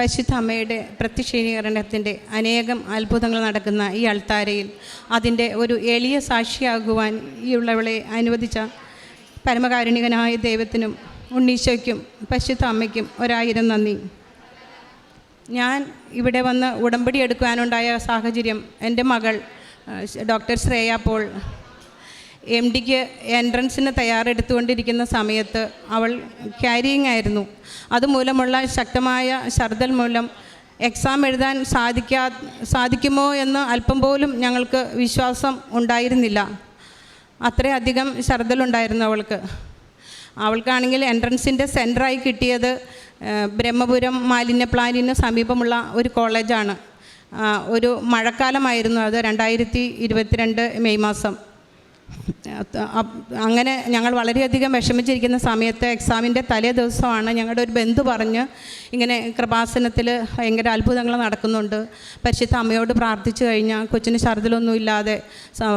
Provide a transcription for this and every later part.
പരിശുദ്ധ അമ്മയുടെ പ്രത്യക്ഷീകരണത്തിന്റെ അനേകം അത്ഭുതങ്ങൾ നടക്കുന്ന ഈ അൾത്താരയിൽ അതിന്റെ ഒരു എളിയ സാക്ഷിയാകുവാൻ ഈ ഉള്ളവളെ അനുവദിച്ച പരമകാരുണികനായ ദൈവത്തിനും ഉണ്ണീശോയ്ക്കും പരിശുദ്ധ അമ്മയ്ക്കും ഒരായിരം നന്ദി. ഞാൻ ഇവിടെ വന്ന് ഉടമ്പടി എടുക്കുവാനുണ്ടായ സാഹചര്യം എന്റെ മകൾ ഡോക്ടർ ശ്രേയ പോൾ എം ഡിക്ക് എൻട്രൻസിന് തയ്യാറെടുത്തുകൊണ്ടിരിക്കുന്ന സമയത്ത് അവൾ ക്യാരിയിങ് ആയിരുന്നു. അതുമൂലമുള്ള ശക്തമായ ഛർദൽ മൂലം എക്സാം എഴുതാൻ സാധിക്കാ സാധിക്കുമോ എന്ന് അല്പം പോലും ഞങ്ങൾക്ക് വിശ്വാസം ഉണ്ടായിരുന്നില്ല. അത്രയധികം ഛർദലുണ്ടായിരുന്നു അവൾക്ക്. അവൾക്കാണെങ്കിൽ എൻട്രൻസിന്റെ സെന്ററായി കിട്ടിയത് ബ്രഹ്മപുരം മാലിന്യ പ്ലാന്റിന് സമീപമുള്ള ഒരു കോളേജാണ് ഒരു മഴക്കാലമായിരുന്നു അത് രണ്ടായിരത്തി മെയ് മാസം. അങ്ങനെ ഞങ്ങൾ വളരെയധികം വിഷമിച്ചിരിക്കുന്ന സമയത്ത് എക്സാമിന്റെ തലേ ദിവസമാണ് ഞങ്ങളുടെ ഒരു ബന്ധു പറഞ്ഞ് ഇങ്ങനെ കൃപാസനത്തിൽ ഭയങ്കര അത്ഭുതങ്ങൾ നടക്കുന്നുണ്ട്. പരിശുദ്ധ അമ്മയോട് പ്രാർത്ഥിച്ചു കഴിഞ്ഞാൽ കൊച്ചിന് ഛർദിലൊന്നും ഇല്ലാതെ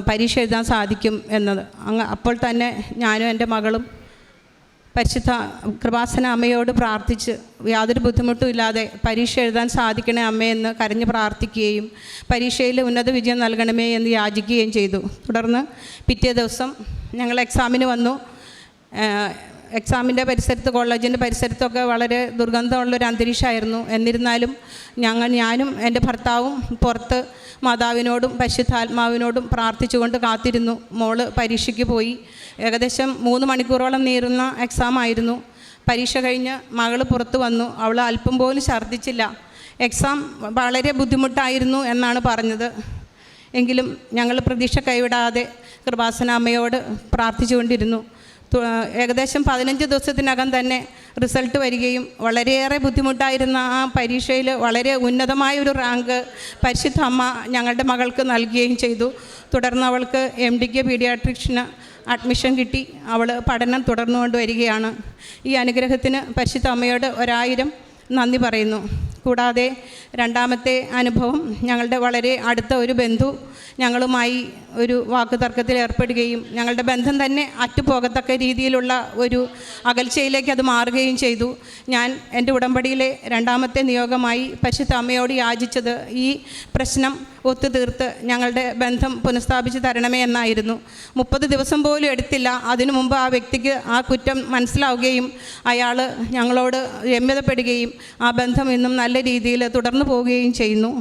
പരീക്ഷ എഴുതാൻ സാധിക്കും എന്നത്. അങ്ങ് അപ്പോൾ തന്നെ ഞാനും എന്റെ മകളും പരിശുദ്ധ കൃപാസന അമ്മയോട് പ്രാർത്ഥിച്ച് യാതൊരു ബുദ്ധിമുട്ടും ഇല്ലാതെ പരീക്ഷ എഴുതാൻ സാധിക്കണേ അമ്മയെന്ന് കരഞ്ഞ് പ്രാർത്ഥിക്കുകയും പരീക്ഷയിൽ ഉന്നത വിജയം നൽകണമേ എന്ന് യാചിക്കുകയും ചെയ്തു. തുടർന്ന് പിറ്റേ ദിവസം ഞങ്ങൾ എക്സാമിന് വന്നു. എക്സാമിന്റെ പരിസരത്ത് കോളേജിന്റെ പരിസരത്തൊക്കെ വളരെ ദുർഗന്ധമുള്ളൊരു അന്തരീക്ഷമായിരുന്നു. എന്നിരുന്നാലും ഞങ്ങൾ ഞാനും എന്റെ ഭർത്താവും പുറത്ത് മാതാവിനോടും പരിശുദ്ധാത്മാവിനോടും പ്രാർത്ഥിച്ചുകൊണ്ട് കാത്തിരുന്നു. മോൾ പരീക്ഷയ്ക്ക് പോയി. ഏകദേശം മൂന്ന് മണിക്കൂറോളം നീറുന്ന എക്സാം ആയിരുന്നു. പരീക്ഷ കഴിഞ്ഞ് മകൾ പുറത്ത് വന്നു. അവൾ അല്പം പോലും ഛർദ്ദിച്ചില്ല. എക്സാം വളരെ ബുദ്ധിമുട്ടായിരുന്നു എന്നാണ് പറഞ്ഞത്. എങ്കിലും ഞങ്ങൾ പ്രതീക്ഷ കൈവിടാതെ കൃപാസന അമ്മയോട് പ്രാർത്ഥിച്ചുകൊണ്ടിരുന്നു. ഏകദേശം പതിനഞ്ച് ദിവസത്തിനകം തന്നെ റിസൾട്ട് വരികയും വളരെയേറെ ബുദ്ധിമുട്ടായിരുന്ന ആ പരീക്ഷയിൽ വളരെ ഉന്നതമായ ഒരു റാങ്ക് പരിശുദ്ധ അമ്മ ഞങ്ങളുടെ മകൾക്ക് നൽകുകയും ചെയ്തു. തുടർന്ന് അവൾക്ക് എം ഡിക്ക് പീഡിയാട്രിക്ഷന് അഡ്മിഷൻ കിട്ടി. അവൾ പഠനം തുടർന്നുകൊണ്ട് വരികയാണ്. ഈ അനുഗ്രഹത്തിന് പരിശുദ്ധ അമ്മയോട് ഒരായിരം നന്ദി പറയുന്നു. കൂടാതെ രണ്ടാമത്തെ അനുഭവം ഞങ്ങളുടെ വളരെ അടുത്ത ഒരു ബന്ധു ഞങ്ങളുമായി ഒരു വാക്ക് തർക്കത്തിൽ ഏർപ്പെടുകയും ഞങ്ങളുടെ ബന്ധം തന്നെ അറ്റുപോകത്തക്ക രീതിയിലുള്ള ഒരു അകൽച്ചയിലേക്ക് അത് മാറുകയും ചെയ്തു. ഞാൻ എന്റെ ഉടമ്പടിയിലെ രണ്ടാമത്തെ നിയോഗമായി പരിശുദ്ധ അമ്മയോട് യാചിച്ചത് ഈ പ്രശ്നം ഒത്തുതീർത്ത് ഞങ്ങളുടെ ബന്ധം പുനഃസ്ഥാപിച്ച് തരണമേ എന്നായിരുന്നു. മുപ്പത് ദിവസം പോലും എടുത്തില്ല. അതിനു മുമ്പ് ആ വ്യക്തിക്ക് ആ കുറ്റം മനസ്സിലാവുകയും അയാൾ ഞങ്ങളോട് രമ്യതപ്പെടുകയും ആ ബന്ധം ഇന്നും നല്ല രീതിയിൽ തുടർന്നു പോവുകയും ചെയ്യുന്നു.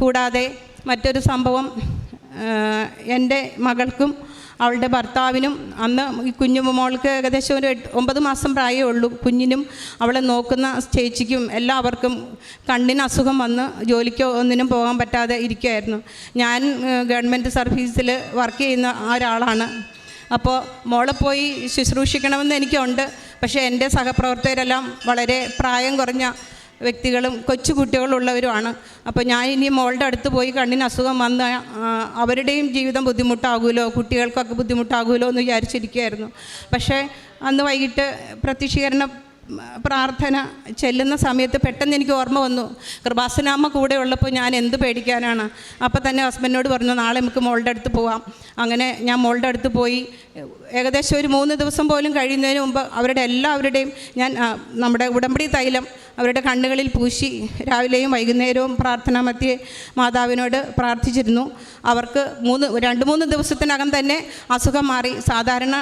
കൂടാതെ മറ്റൊരു സംഭവം എന്റെ മകൾക്കും അവളുടെ ഭർത്താവിനും അന്ന് ഈ കുഞ്ഞു മോൾക്ക് ഏകദേശം ഒരു ഒമ്പത് മാസം പ്രായമേ ഉള്ളൂ. കുഞ്ഞിനും അവളെ നോക്കുന്ന ചേച്ചിക്കും എല്ലാവർക്കും കണ്ണിന് അസുഖം വന്ന് ജോലിക്കോ ഒന്നിനും പോകാൻ പറ്റാതെ ഇരിക്കുമായിരുന്നു ഞാൻ ഗവൺമെന്റ് സർവീസിൽ വർക്ക് ചെയ്യുന്ന ഒരാളാണ്. അപ്പോൾ മോളെ പോയി ശുശ്രൂഷിക്കണമെന്ന് എനിക്കുണ്ട്. പക്ഷേ എന്റെ സഹപ്രവർത്തകരെല്ലാം വളരെ പ്രായം കുറഞ്ഞ വ്യക്തികളും കൊച്ചുകുട്ടികളുള്ളവരുമാണ്. അപ്പോൾ ഞാൻ ഇനി മോളുടെ അടുത്ത് പോയി കണ്ണിന് അസുഖം വന്ന അവരുടെയും ജീവിതം ബുദ്ധിമുട്ടാകുമല്ലോ കുട്ടികൾക്കൊക്കെ ബുദ്ധിമുട്ടാകുമല്ലോ എന്ന് വിചാരിച്ചിരിക്കുകയായിരുന്നു. പക്ഷേ അന്ന് വൈകിട്ട് പ്രത്യക്ഷീകരണ പ്രാർത്ഥന ചെല്ലുന്ന സമയത്ത് പെട്ടെന്ന് എനിക്ക് ഓർമ്മ വന്നു. കൃപാസനാമ്മ കൂടെ ഉള്ളപ്പോൾ ഞാൻ എന്ത് പേടിക്കാനാണ്? അപ്പോൾ തന്നെ ഹസ്ബൻഡിനോട് പറഞ്ഞു നാളെ നമുക്ക് മോളുടെ അടുത്ത് പോവാം. അങ്ങനെ ഞാൻ മോളുടെ അടുത്ത് പോയി. ഏകദേശം ഒരു മൂന്ന് ദിവസം പോലും കഴിയുന്നതിന് മുമ്പ് അവരുടെ എല്ലാവരുടെയും ഞാൻ നമ്മുടെ ഉടമ്പടി തൈലം അവരുടെ കണ്ണുകളിൽ പൂശി രാവിലെയും വൈകുന്നേരവും പ്രാർത്ഥനാ മധ്യേ മാതാവിനോട് പ്രാർത്ഥിച്ചിരുന്നു. അവർക്ക് മൂന്ന് രണ്ട് മൂന്ന് ദിവസത്തിനകം തന്നെ അസുഖം മാറി. സാധാരണ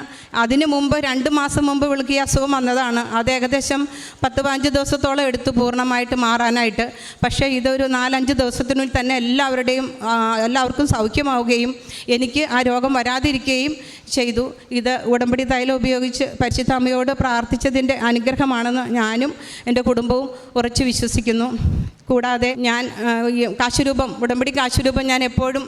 അതിനു മുമ്പ് രണ്ട് മാസം മുമ്പ് വിളിക്കിയ അസുഖം വന്നതാണ്. അത് ഏകദേശം പത്ത് പതിനഞ്ച് ദിവസത്തോളം എടുത്തു പൂർണമായിട്ട് മാറാനായിട്ട്. പക്ഷേ ഇതൊരു നാലഞ്ച് ദിവസത്തിനുള്ളിൽ തന്നെ എല്ലാവരുടെയും എല്ലാവർക്കും സൗഖ്യമാവുകയും എനിക്ക് ആ രോഗം വരാതിരിക്കുകയും ചെയ്തു. ഇത് ഉടമ്പടി തൈലം ഉപയോഗിച്ച് പരിശുദ്ധ അമ്മയോട് പ്രാർത്ഥിച്ചതിന്റെ അനുഗ്രഹമാണെന്ന് ഞാനും എന്റെ കുടുംബവും ഉറച്ചു വിശ്വസിക്കുന്നു. കൂടാതെ ഞാൻ കാശുരൂപം ഉടമ്പടി കാശുരൂപം ഞാൻ എപ്പോഴും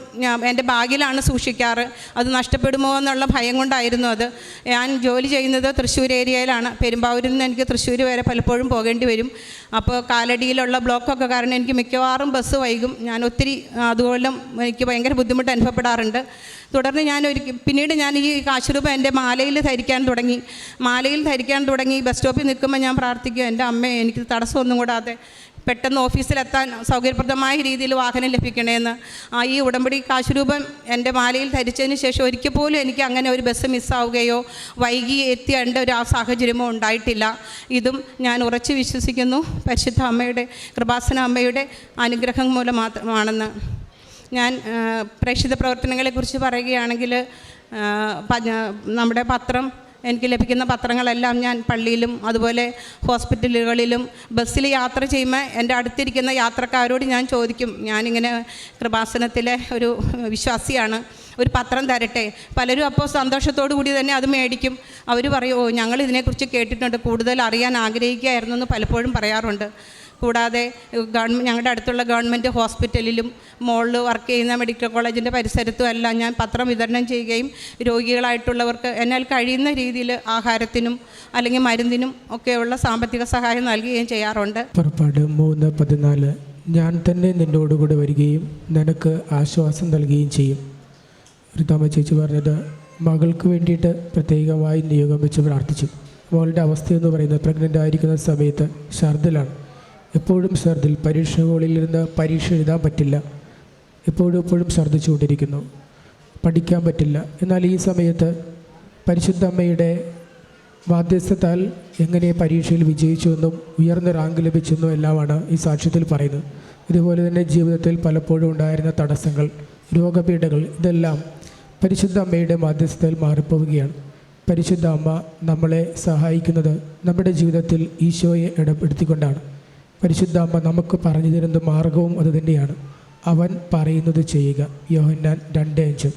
എന്റെ ബാഗിലാണ് സൂക്ഷിക്കാറ്. അത് നഷ്ടപ്പെടുമോ എന്നുള്ള ഭയം കൊണ്ടായിരുന്നു അത്. ഞാൻ ജോലി ചെയ്യുന്നത് തൃശ്ശൂർ ഏരിയയിലാണ്. പെരുമ്പാവൂരിൽ നിന്ന് എനിക്ക് തൃശ്ശൂർ വരെ പലപ്പോഴും പോകേണ്ടി വരും. അപ്പോൾ കാലടിയിലുള്ള ബ്ലോക്കൊക്കെ കാരണം എനിക്ക് മിക്കവാറും ബസ് വൈകും. ഞാൻ ഒത്തിരി അതുപോലെ എനിക്ക് ഭയങ്കര ബുദ്ധിമുട്ട് അനുഭവപ്പെടാറുണ്ട്. തുടർന്ന് ഞാൻ ഒരു പിന്നീട് ഞാൻ ഈ കാശുരൂപം എന്റെ മാലയിൽ ധരിക്കാൻ തുടങ്ങി. മാലയിൽ ധരിക്കാൻ തുടങ്ങി. ബസ് സ്റ്റോപ്പിൽ നിൽക്കുമ്പോൾ ഞാൻ പ്രാർത്ഥിക്കും എന്റെ അമ്മ എനിക്ക് തടസ്സമൊന്നും കൂടാതെ പെട്ടെന്ന് ഓഫീസിലെത്താൻ സൗകര്യപ്രദമായ രീതിയിൽ വാഹനം ലഭിക്കണമെന്ന് ആ ഈ ഉടമ്പടി കാശുരൂപം എന്റെ മാലയിൽ ധരിച്ചതിന് ശേഷം ഒരിക്കൽ പോലും എനിക്ക് അങ്ങനെ ഒരു ബസ് മിസ്സാവുകയോ വൈകി എത്തിയേണ്ട ഒരു ആ സാഹചര്യമോ ഉണ്ടായിട്ടില്ല. ഇതും ഞാൻ ഉറച്ചു വിശ്വസിക്കുന്നു. പരിശുദ്ധ അമ്മയുടെ കൃപാസന അമ്മയുടെ അനുഗ്രഹം മൂലം മാത്രമാണെന്ന്. ഞാൻ പ്രേക്ഷിത പ്രവർത്തനങ്ങളെക്കുറിച്ച് പറയുകയാണെങ്കിൽ നമ്മുടെ പത്രം എനിക്ക് ലഭിക്കുന്ന പത്രങ്ങളെല്ലാം ഞാൻ പള്ളിയിലും അതുപോലെ ഹോസ്പിറ്റലുകളിലും ബസ്സിൽ യാത്ര ചെയ്യുമ്പോൾ എന്റെ അടുത്തിരിക്കുന്ന യാത്രക്കാരോട് ഞാൻ ചോദിക്കും. ഞാനിങ്ങനെ കൃപാസനത്തിലെ ഒരു വിശ്വാസിയാണ്. ഒരു പത്രം തരട്ടെ. പലരും അപ്പോൾ സന്തോഷത്തോടു കൂടി തന്നെ അത് മേടിക്കും. അവർ പറയും ഓ ഞങ്ങൾ ഇതിനെക്കുറിച്ച് കേട്ടിട്ടുണ്ട്. കൂടുതൽ അറിയാൻ ആഗ്രഹിക്കുകയായിരുന്നു എന്ന് പലപ്പോഴും പറയാറുണ്ട്. കൂടാതെ ഗവൺമെന്റ് ഞങ്ങളുടെ അടുത്തുള്ള ഗവൺമെന്റ് ഹോസ്പിറ്റലിലും മോളിൽ വർക്ക് ചെയ്യുന്ന മെഡിക്കൽ കോളേജിന്റെ പരിസരത്തും എല്ലാം ഞാൻ പത്രം വിതരണം ചെയ്യുകയും രോഗികളായിട്ടുള്ളവർക്ക് എന്നാൽ കഴിയുന്ന രീതിയിൽ ആഹാരത്തിനും അല്ലെങ്കിൽ മരുന്നിനും ഒക്കെയുള്ള സാമ്പത്തിക സഹായം നൽകുകയും ചെയ്യാറുണ്ട്. പുറപ്പാട് മൂന്ന് പതിനാല്. ഞാൻ തന്നെ നിന്നോടുകൂടെ വരികയും നിനക്ക് ആശ്വാസം നൽകുകയും ചെയ്യും. ഋതാമ ചേച്ചി പറഞ്ഞത് മകൾക്ക് വേണ്ടിയിട്ട് പ്രത്യേകമായി നിയോഗം വെച്ച് പ്രാർത്ഥിച്ചു. മോളുടെ അവസ്ഥയെന്ന് പറയുന്നത് പ്രഗ്നന്റ് ആയിരിക്കുന്ന സമയത്ത് ഛർദിലാണ് എപ്പോഴും ഛർദിൽ പരീക്ഷ ഹോളിലിരുന്ന് പരീക്ഷ എഴുതാൻ പറ്റില്ല. എപ്പോഴും എപ്പോഴും ശ്രദ്ധിച്ചുകൊണ്ടിരിക്കുന്നു പഠിക്കാൻ പറ്റില്ല. എന്നാൽ ഈ സമയത്ത് പരിശുദ്ധ അമ്മയുടെ മാധ്യസ്ഥത്താൽ എങ്ങനെ പരീക്ഷയിൽ വിജയിച്ചുവെന്നും ഉയർന്ന റാങ്ക് ലഭിച്ചെന്നും എല്ലാമാണ് ഈ സാക്ഷ്യത്തിൽ പറയുന്നത്. ഇതുപോലെ തന്നെ ജീവിതത്തിൽ പലപ്പോഴും ഉണ്ടായിരുന്ന തടസ്സങ്ങൾ രോഗപീഠകൾ ഇതെല്ലാം പരിശുദ്ധ അമ്മയുടെ മാധ്യസ്ഥതയിൽ മാറിപ്പോവുകയാണ്. പരിശുദ്ധ അമ്മ നമ്മളെ സഹായിക്കുന്നത് നമ്മുടെ ജീവിതത്തിൽ ഈശോയെ ഇടപെടുത്തിക്കൊണ്ടാണ്. പരിശുദ്ധ അമ്മ നമുക്ക് പറഞ്ഞു തരുന്ന മാർഗവും അതുതന്നെയാണ് അവൻ പറയുന്നത് ചെയ്യുക. യോഹന്നാൻ രണ്ട് അഞ്ച്.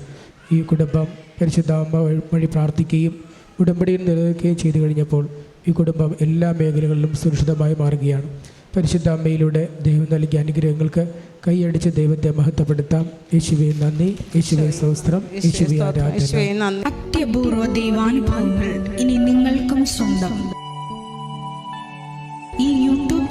ഈ കുടുംബം പരിശുദ്ധ അമ്മ വഴി- പ്രാർത്ഥിക്കുകയും ഉടമ്പടിയിൽ നിലനിൽക്കുകയും ചെയ്തു കഴിഞ്ഞപ്പോൾ ഈ കുടുംബം എല്ലാ മേഖലകളിലും സുരക്ഷിതമായി മാറുകയാണ്. പരിശുദ്ധ അമ്മയിലൂടെ ദൈവം നൽകിയ അനുഗ്രഹങ്ങൾക്ക് കൈയടിച്ച് ദൈവത്തെ മഹത്വപ്പെടുത്താം. യേശുവെ നന്ദി. യേശുവെ സ്തോത്രം. യേശുവെ ആരാധന. അത്യപൂർവ ദൈവാനുഭവങ്ങൾ ഇനി നിങ്ങൾക്കും സ്വന്തം.